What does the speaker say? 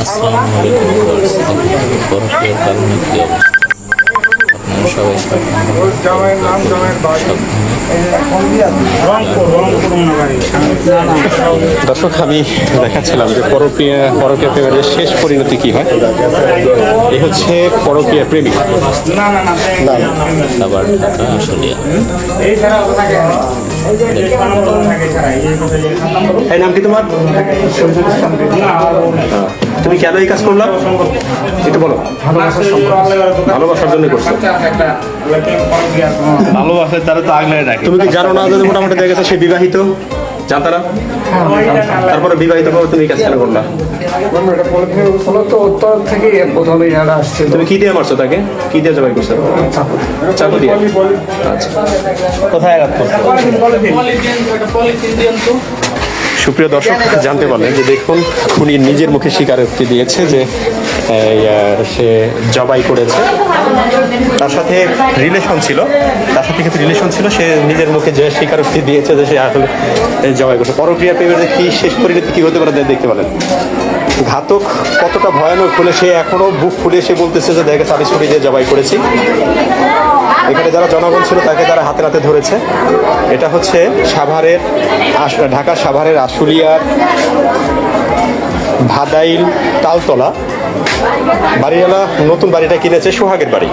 Assalamu alaikum. সবাই দর্শক আমি দেখাচ্ছিলাম যে পরপ্রিয়া পরকীয়া প্রেমের শেষ পরিণতি কি হয়? এ হচ্ছে পরকীয়া প্রেমিক। এই নাম কি তোমার? হ্যাঁ। তুমি কেন এই কাজ করলাম? একটু বলো। ভালোবাসার জন্য করছ। ভালোবাসার তারা তো আগলে রাখে। তুমি কি জানো না যদি মোটামুটি দেখা গেছে সে বিবাহিত? জানতা না? তারপরে বিবাহিত ভাবে তুমি এই কাজ কেন করলা? এটা তুমি কি দিয়ে মারছো তাকে? কি দিয়ে জবাই করছ? চাকু দিয়ে? আচ্ছা। কোথায় আঘাত করছে? সুপ্রিয় দর্শক, জানতে পারলেন যে দেখুন, খুনি নিজের মুখে স্বীকারোক্তি দিয়েছে যে সে জবাই করেছে। তার সাথে রিলেশন ছিল। তার সাথে কিন্তু রিলেশন ছিল। সে নিজের মুখে যে স্বীকারোক্তি দিয়েছে যে সে আসলে জবাই করেছে। পরক্রিয়া প্রেমের কি শেষ পরিণতি কি হতে পারে দেখতে পারেন ঘাতক কতটা ভয়ানক হলে সে এখনও বুক ফুলে সে বলতেছে যে, দেখে সারি ছুরি দিয়ে জবাই করেছি। এখানে যারা জনগণ ছিল তাকে তারা হাতে হাতে ধরেছে। এটা হচ্ছে সাভারের ঢাকা সাভারের আশুলিয়ার ভাদাইল তালতলা। বাড়িওয়ালা নতুন বাড়িটা কিনেছে, সোহাগের বাড়ি।